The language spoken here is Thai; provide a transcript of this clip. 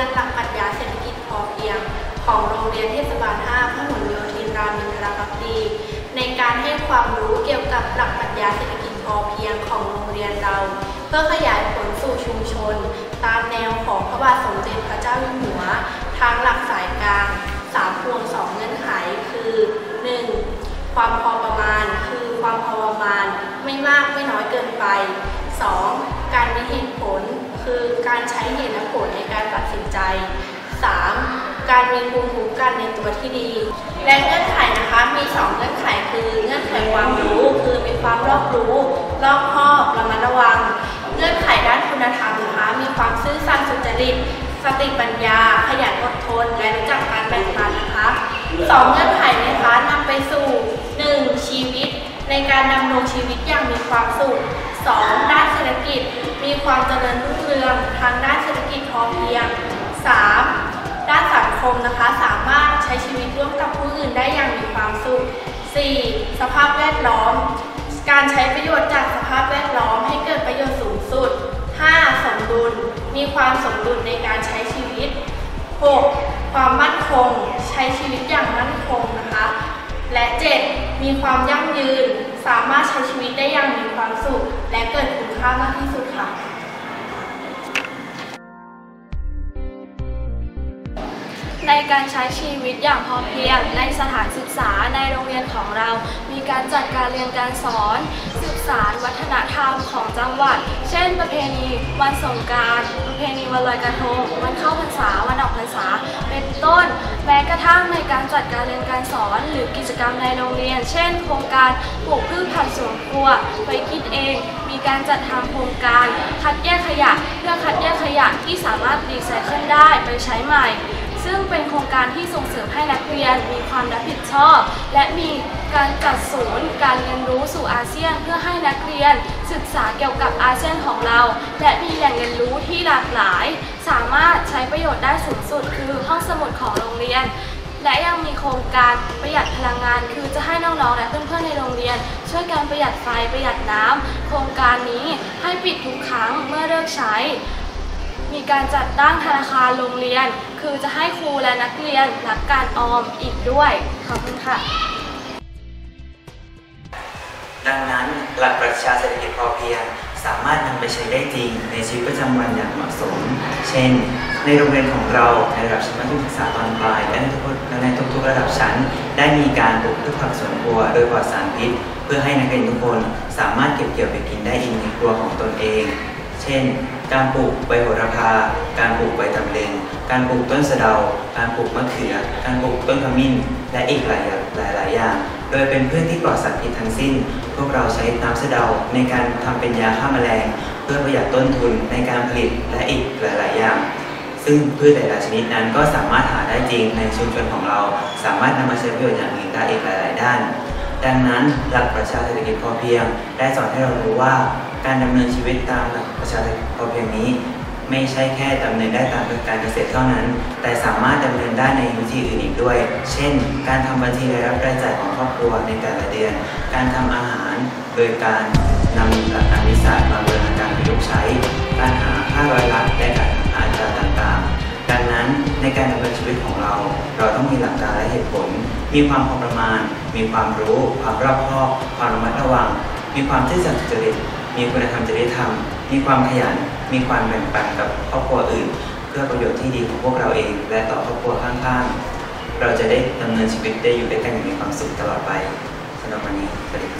อนหลักปรัชญาเศรษฐกิจพอเพียง ของโรงเรียนเทศบาล5พหลโยธินรามอินทราภักดีในการให้ความรู้เกี่ยวกับหลักปรัชญาเศรษฐกิจพอเพียงของโรงเรียนเรา เพื่อขยายผลสู่ชุมชน ตามแนวของพระบาทสมเด็จพระเจ้าอยู่หัว ทางหลักสายกลางสามพวงสองเงื่อนไขคือ 1. ความพอประมาณคือความพอประมาณ ไม่มากไม่น้อยเกินไป 2. การมีเหตุผล คือการใช้เหตุและผลในการตัดสินใจ 3. การมีภูมิคุ้มกันในตัวที่ดี และเงื่อนไขนะคะมี 2 เงื่อนไขคือเงื่อนไขความรู้คือมีความรอบรู้ รอบคอบระมัดระวัง เงื่อนไขด้านคุณธรรมนะคะมีความซื่อสัตย์สุจริตสติปัญญา ขยันอดทน และรู้จักการแบ่งปันนะคะสองเงื่อนไขนะคะนำไปสู่ 1. ชีวิต ในการดำรงชีวิตอย่างมีความสุข 2. ด้านเศรษฐกิจ มีความเจริญรุ่งเรืองทางด้านเศรษฐกิจพอเพียง 3. ด้านสังคมนะคะสามารถใช้ชีวิตร่วมกับผู้อื่นได้อย่างมีความสุข 4. สภาพแวดล้อม การใช้ประโยชน์จากสภาพแวดล้อมให้เกิดประโยชน์สูงสุด 5. สมดุล มีความสมดุลในการใช้ชีวิต 6. ความมั่นคง ใช้ชีวิตอย่างมั่นคงนะคะ และ 7. มีความยั่งยืน สามารถใช้ชีวิตได้อย่างมีความสุข และเกิดคุณ ค่ามาก การใช้ชีวิตอย่างพอเพียง ในสถานศึกษาในโรงเรียนของเรา มีการจัดการเรียนการสอนสืบสารวัฒนธรรมของจังหวัด เช่น ประเพณีวันสงการประเพณีวันลอยกระทงวันเข้าพรรษาวันออกพรรษา เป็นต้นแม้กระทั่งในการจัดการเรียนการสอนหรือกิจกรรมในโรงเรียน เช่น โครงการปลูกพืชผักสวนครัวไปคิดเอง มีการจัดทำโครงการคัดแยกขยะเพื่อคัดแยกขยะที่สามารถรีไซเคิลได้ไปใช้ใหม่ โครงการที่ส่งเสริมให้นักเรียนมีความรับผิดชอบ และมีการจัดศูนย์การเรียนรู้สู่อาเซียน เพื่อให้นักเรียนศึกษาเกี่ยวกับอาเซียนของเรา และมีแหล่งเรียนรู้ที่หลากหลาย สามารถใช้ประโยชน์ได้สูงสุด คือห้องสมุดของโรงเรียน และยังมีโครงการประหยัดพลังงาน คือจะให้น้องๆและเพื่อนๆในโรงเรียน ช่วยกันประหยัดไฟประหยัดน้ำโครงการนี้ให้ปิดทุกครั้งเมื่อเลิกใช้ มีการจัดตั้งธนาคารโรงเรียน คือจะให้ครูและนักเรียนรักการออมอีกด้วย ขอบคุณค่ะ ดังนั้นหลักปรัชญาเศรษฐกิจพอเพียง สามารถนำไปใช้ได้จริง ในชีวิตประจำวันอย่างเหมาะสม เช่น ในโรงเรียนของเราในระดับชั้นมัธยมศึกษาตอนปลายและในทุกและในทุกๆระดับชั้น ได้มีการปลูกพืชผักสวนครัวโดยปลอดสารพิษ เพื่อให้นักเรียนทุกคนสามารถเก็บเกี่ยวไปกินได้เองในครัวของตนเอง เช่น การปลูกใบโหระพา การปลูกใบตำลึงการปลูกต้นสะเดา การปลูกมะเขือ การปลูกต้นขมิ้น และอีกหลายหลายหลายอย่าง โดยเป็นพืชที่ปลอดสารพิษทั้งสิ้น พวกเราใช้น้ำสะเดาในการทำเป็นยาฆ่าแมลง เพื่อประหยัดต้นทุนในการผลิตและอีกหลายๆอย่าง ซึ่งพืชหลายๆชนิดนั้นก็สามารถหาได้จริงในชุมชนของเรา สามารถนำมาใช้ประโยชน์อย่างอื่นได้อีกหลาย ๆ ด้าน ดังนั้นหลักประชาเศรษฐกิจพอเพียง ได้สอนให้เรารู้ว่า การดำเนินชีวิตตามหลักประชาเศรษฐกิจพอเพียนี้ ไม่ใช่แค่ดำเนินได้ตามการเกษตรเท่านั้น แต่สามารถดำเนินได้ในวิธีอื่นอีกด้วย เช่น การทำบัญชีรายรับรายจ่ายของครอบครัวในแต่ละเดือน การทำอาหารโดยการนำหลักการวิสาสตร์มาบูรณาการประยุกต์ใช้ การหาค่าร้อยละและการหาอัตราต่างๆ ดังนั้นในการดำเนินชีวิตของเรา เราต้องมีหลักการและเหตุผล มีความพอประมาณ มีความรู้ ความรอบคอบ ความระมัดระวัง มีความซื่อสัตย์จริต มีคุณธรรมจริยธรรม มีความขยัน มีความแบ่งปันกับครอบครัวอื่น เพื่อประโยชน์ที่ดีของพวกเราเอง และต่อครอบครัวข้างๆ เราจะได้ดำเนินชีวิตได้อยู่ด้วยกันอย่างมีความสุขตลอดไปสำหรับวันนี้สวัสดีครับ